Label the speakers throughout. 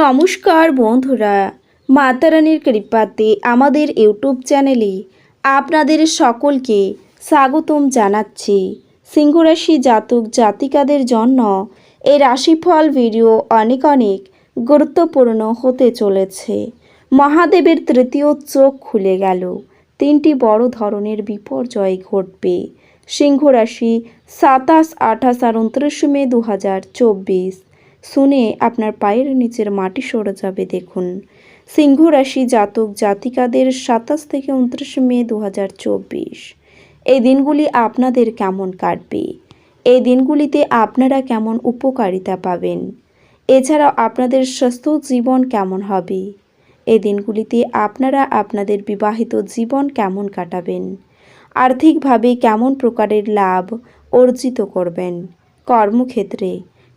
Speaker 1: নমস্কার বন্ধুরা মাতারানির কৃপাতে আমাদের ইউটিউব চ্যানেলে আপনাদের সকলকে স্বাগতম জানাচ্ছি। সিংহরাশি জাতক জাতিকাদের জন্য এই রাশিফল ভিডিও অনেক অনেক গুরুত্বপূর্ণ হতে চলেছে। মহাদেবের তৃতীয় চোখ খুলে গেল। তিনটি বড় ধরনের বিপর্যয় ঘটবে। সিংহ রাশি সাতাশ আঠাশ আর উনত্রিশ মে দু হাজার চব্বিশ। শুনে আপনার পায়ের নিচের মাটি সরে যাবে, দেখুন। সিংহ রাশি জাতক জাতিকাদের সাতাশ থেকে উনত্রিশ মে দু হাজার চব্বিশ। এই দিনগুলি আপনাদের কেমন কাটবে? এই দিনগুলিতে আপনারা কেমন উপকারিতা পাবেন? এছাড়াও আপনাদের স্বাস্থ্য জীবন কেমন হবে? এই দিনগুলিতে আপনারা আপনাদের বিবাহিত জীবন কেমন কাটাবেন? আর্থিকভাবে কেমন প্রকারের লাভ অর্জিত করবেন? কর্মক্ষেত্রে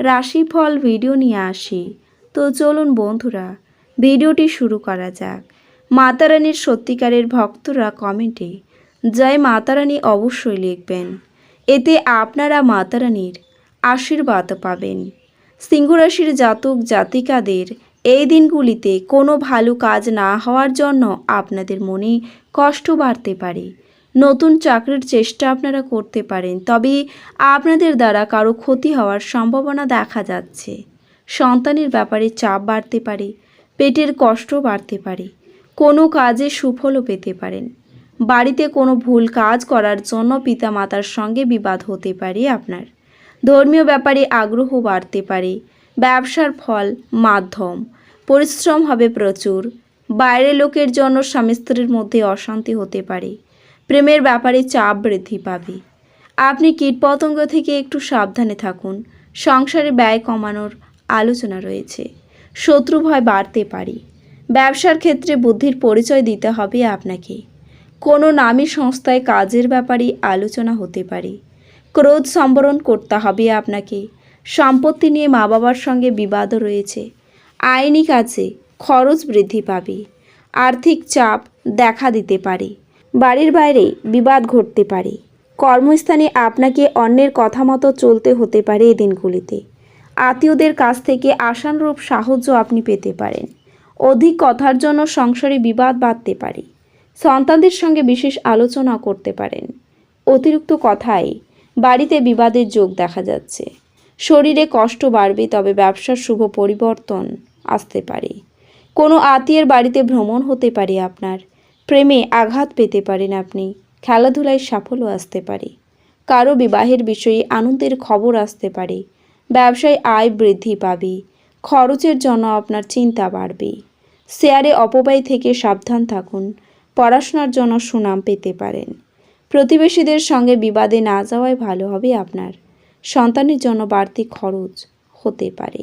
Speaker 1: রাশিফল ভিডিও নিয়ে আসি। তো চলুন বন্ধুরা, ভিডিওটি শুরু করা যাক। মাতারানির সত্যিকারের ভক্তরা কমেন্টে, জয় মাতারানি অবশ্যই লিখবেন। এতে আপনারা মাতারানীর আশীর্বাদ পাবেন। সিংহরাশির জাতক জাতিকাদের এই দিনগুলিতে কোনো ভালো কাজ না হওয়ার জন্য আপনাদের মনে কষ্ট বাড়তে পারে। নতুন চাকরির চেষ্টা আপনারা করতে পারেন। তবে আপনাদের দ্বারা কারও ক্ষতি হওয়ার সম্ভাবনা দেখা যাচ্ছে। সন্তানের ব্যাপারে চাপ বাড়তে পারে, পেটের কষ্ট বাড়তে পারে, কোনো কাজে সুফলও পেতে পারেন। বাড়িতে কোনো ভুল কাজ করার জন্য পিতামাতার সঙ্গে বিবাদ হতে পারে আপনার। ধর্মীয় ব্যাপারে আগ্রহ বাড়তে পারে, ব্যবসার ফল, মাধ্যম, পরিশ্রম হবে প্রচুর, বাইরের লোকের জন্য স্বামী স্ত্রীর মধ্যে অশান্তি হতে পারে। প্রেমের ব্যাপারে চাপ বৃদ্ধি পাবে। আপনি কীটপতঙ্গ থেকে একটু সাবধানে থাকুন। সংসারে ব্যয় কমানোর আলোচনা রয়েছে। শত্রু ভয় বাড়তে পারে। ব্যবসার ক্ষেত্রে বুদ্ধির পরিচয় দিতে হবে আপনাকে। কোনো নামী সংস্থায় কাজের ব্যাপারে আলোচনা হতে পারে। ক্রোধ সম্বরণ করতে হবে আপনাকে। সম্পত্তি নিয়ে মা বাবার সঙ্গে বিবাদও রয়েছে। আইনি কাজে খরচ বৃদ্ধি পাবে। আর্থিক চাপ দেখা দিতে পারে। বাড়ির বাইরে বিবাদ ঘটতে পারে। কর্মস্থানে আপনাকে অন্যের কথা মতো চলতে হতে পারে এই দিনগুলিতে। আত্মীয়দের কাছ থেকে আশানুরূপ সাহায্য আপনি পেতে পারেন। অধিক কথার জন্য সংসারে বিবাদ বাঁধতে পারে। সন্তানদের সঙ্গে বিশেষ আলোচনা করতে পারেন। অতিরিক্ত কথায় বাড়িতে বিবাদের যোগ দেখা যাচ্ছে। শরীরে কষ্ট বাড়বে, তবে ব্যবসার শুভ পরিবর্তন আসতে পারে। কোনো আত্মীয়ের বাড়িতে ভ্রমণ হতে পারে আপনার। প্রেমে আঘাত পেতে পারেন আপনি, খেলাধুলায় সাফল্য আসতে পারে। কারও বিবাহের বিষয়ে আনন্দের খবর আসতে পারে। ব্যবসায় আয় বৃদ্ধি পাবে। খরচের জন্য আপনার চিন্তা বাড়বে। শেয়ারে অপব্যয় থেকে সাবধান থাকুন। পড়াশোনার জন্য সুনাম পেতে পারেন। প্রতিবেশীদের সঙ্গে বিবাদে না যাওয়াই ভালো হবে আপনার। সন্তানের জন্য বাড়তি খরচ হতে পারে।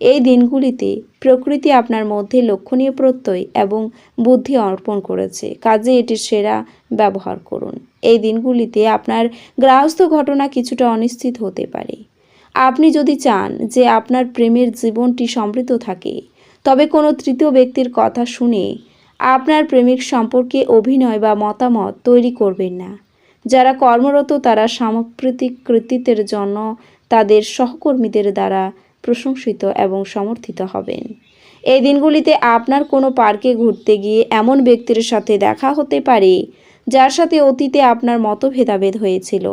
Speaker 1: এই দিনগুলিতে প্রকৃতি আপনার মধ্যে লক্ষণীয় প্রত্যয় এবং বুদ্ধি অর্পণ করেছে। কাজে এটির সেরা ব্যবহার করুন। এই দিনগুলিতে আপনার গ্রাহস্থ ঘটনা কিছুটা অনিশ্চিত হতে পারে। আপনি যদি চান যে আপনার প্রেমের জীবনটি সমৃদ্ধ থাকে, তবে কোনো তৃতীয় ব্যক্তির কথা শুনে আপনার প্রেমিক সম্পর্কে অভিনয় বা মতামত তৈরি করবেন না। যারা কর্মরত তারা সাম্প্রতিক কৃতিত্বের জন্য তাদের সহকর্মীদের দ্বারা প্রশংসিত এবং সমর্থিত হবেন। এই দিনগুলিতে আপনার কোনো পার্কে ঘুরতে গিয়ে এমন ব্যক্তির সাথে দেখা হতে পারে, যার সাথে অতীতে আপনার মতভেদাভেদ হয়েছিল।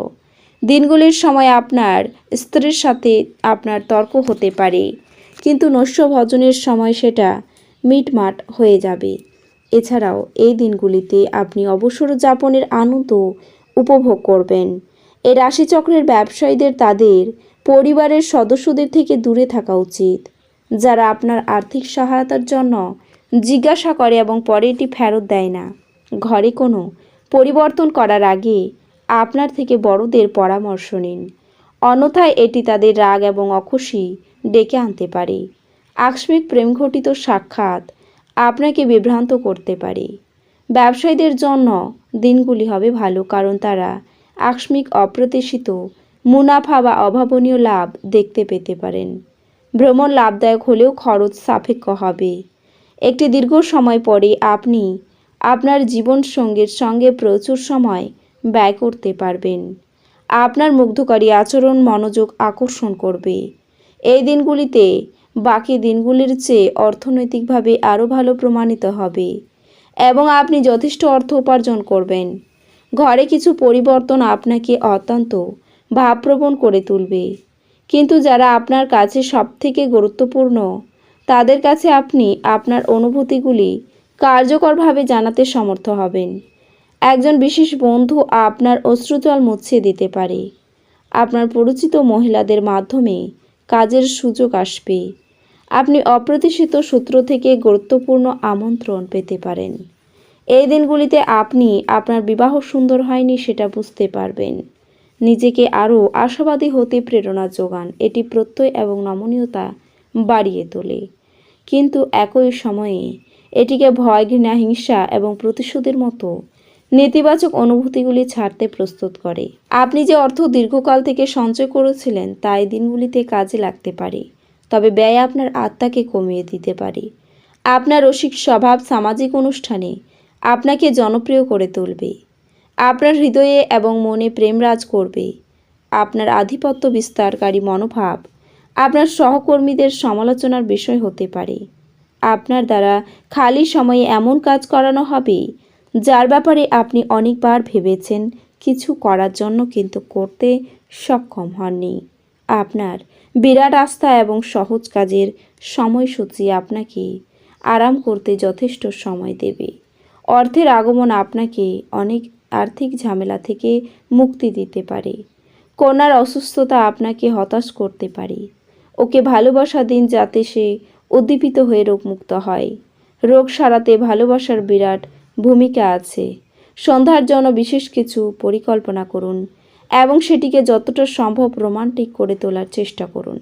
Speaker 1: দিনগুলির সময় আপনার স্ত্রীর সাথে আপনার তর্ক হতে পারে, কিন্তু নস্য ভজনের সময় সেটা মিটমাট হয়ে যাবে। এছাড়াও এই দিনগুলিতে আপনি অবসর যাপনের আনন্দ উপভোগ করবেন। এই রাশিচক্রের ব্যবসায়ীদের তাদের পরিবারের সদস্যদের থেকে দূরে থাকা উচিত। যারা আপনার আর্থিক সহায়তার জন্য জিজ্ঞাসা করে এবং পরে এটি ফেরত দেয় না। ঘরে কোনো পরিবর্তন করার আগে আপনার থেকে বড়দের পরামর্শ নিন। অন্যথায় এটি তাদের রাগ এবং অখুশি ডেকে আনতে পারে। আকস্মিক প্রেমঘটিত সাক্ষাৎ আপনাকে বিভ্রান্ত করতে পারে। ব্যবসায়ীদের জন্য দিনগুলি হবে ভালো, কারণ তারা আকস্মিক অপ্রত্যাশিত মুনাফা বা অভাবনীয় লাভ দেখতে পেতে পারেন। ভ্রমণ লাভদায়ক হলেও খরচ সাপেক্ষ হবে। একটি দীর্ঘ সময় পরে আপনি আপনার জীবন জীবনসঙ্গীর সঙ্গে প্রচুর সময় ব্যয় করতে পারবেন। আপনার মুগ্ধকারী আচরণ মনোযোগ আকর্ষণ করবে। এই দিনগুলিতে বাকি দিনগুলির চেয়ে অর্থনৈতিকভাবে আরও ভালো প্রমাণিত হবে এবং আপনি যথেষ্ট অর্থ উপার্জন করবেন। ঘরে কিছু পরিবর্তন আপনাকে অত্যন্ত ভাবপ্রবণ করে তুলবে। কিন্তু যারা আপনার কাছে সবথেকে গুরুত্বপূর্ণ, তাদের কাছে আপনি আপনার অনুভূতিগুলি কার্যকরভাবে জানাতে সমর্থ হবেন। একজন বিশেষ বন্ধু আপনার অশ্রুজল মুছিয়ে দিতে পারে। আপনার পরিচিত মহিলাদের মাধ্যমে কাজের সুযোগ আসবে। আপনি অপ্রত্যাশিত সূত্র থেকে গুরুত্বপূর্ণ আমন্ত্রণ পেতে পারেন। এই দিনগুলিতে আপনি আপনার বিবাহ সুন্দর হয়নি সেটা বুঝতে পারবেন। নিজেকে আরও আশাবাদী হতে প্রেরণা যোগান। এটি প্রত্যয় এবং নমনীয়তা বাড়িয়ে তোলে। কিন্তু একই সময়ে এটিকে ভয়, ঘৃণা, হিংসা এবং প্রতিশোধের মতো নেতিবাচক অনুভূতিগুলি ছাড়তে প্রস্তুত করে। আপনি যে অর্থ দীর্ঘকাল থেকে সঞ্চয় করেছিলেন তা এই দিনগুলিতে কাজে লাগতে পারে। তবে ব্যয় আপনার আত্মাকে কমিয়ে দিতে পারে। আপনার রসিক স্বভাব সামাজিক অনুষ্ঠানে আপনাকে জনপ্রিয় করে তুলবে। আপনার হৃদয়ে এবং মনে প্রেম রাজ করবে। আপনার আধিপত্য বিস্তারকারী মনোভাব, আপনার সহকর্মীদের সমালোচনার বিষয় হতে পারে। আপনার দ্বারা খালি সময়ে এমন কাজ করানো হবে, যার ব্যাপারে আপনি অনেকবার ভেবেছেন কিছু করার জন্য কিন্তু করতে সক্ষম হননি। আপনার বিরাট আস্থা এবং সহজ কাজের সময়সূচি আপনাকে আরাম করতে যথেষ্ট সময় দেবে। অর্থের আগমন আপনাকে অনেক আর্থিক ঝামেলা থেকে মুক্তি দিতে পারে। কন্যার অসুস্থতা আপনাকে হতাশ করতে পারে। ওকে ভালোবাসা দিন যাতে সে উদ্দীপিত হয়ে রোগমুক্ত হয়। রোগ সারাতে ভালোবাসার বিরাট ভূমিকা আছে। সন্ধ্যার জন্য বিশেষ কিছু পরিকল্পনা করুন এবং সেটিকে যতটা সম্ভব রোমান্টিক করে তোলার চেষ্টা করুন।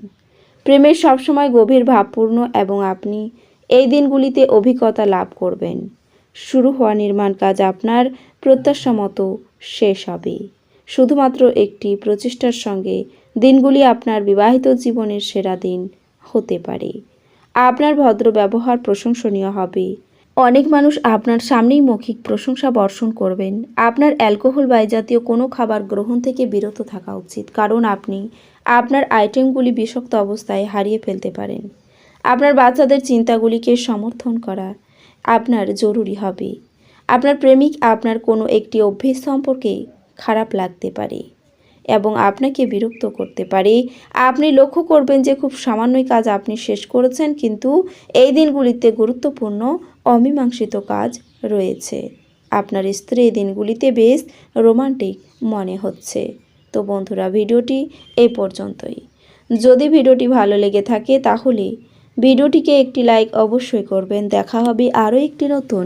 Speaker 1: প্রেমের সবসময় গভীর ভাবপূর্ণ এবং আপনি এই দিনগুলিতে অভিজ্ঞতা লাভ করবেন। শুরু হওয়া নির্মাণ কাজ আপনার প্রত্যাশা মতো শেষ হবে। শুধুমাত্র একটি প্রচেষ্টার সঙ্গে দিনগুলি আপনার বিবাহিত জীবনের সেরা দিন হতে পারে। আপনার ভদ্র ব্যবহার প্রশংসনীয় হবে। অনেক মানুষ আপনার সামনেই মৌখিক প্রশংসা বর্ষণ করবেন। আপনার অ্যালকোহল বাই জাতীয় কোনো খাবার গ্রহণ থেকে বিরত থাকা উচিত, কারণ আপনি আপনার আইটেমগুলি বিষাক্ত অবস্থায় হারিয়ে ফেলতে পারেন। আপনার বাচ্চাদের চিন্তাগুলিকে সমর্থন করা আপনার জরুরি হবে। আপনার প্রেমিক আপনার কোনো একটি অভ্যেস সম্পর্কে খারাপ লাগতে পারে এবং আপনাকে বিরক্ত করতে পারে। আপনি লক্ষ্য করবেন যে খুব সামান্যই কাজ আপনি শেষ করেছেন, কিন্তু এই দিনগুলিতে গুরুত্বপূর্ণ অমীমাংসিত কাজ রয়েছে। আপনার স্ত্রী এই দিনগুলিতে বেশ রোমান্টিক মনে হচ্ছে। তো বন্ধুরা, ভিডিওটি এই পর্যন্তই। যদি ভিডিওটি ভালো লেগে থাকে তাহলে ভিডিওটিকে একটি লাইক অবশ্যই করবেন। দেখা হবে আরও একটি নতুন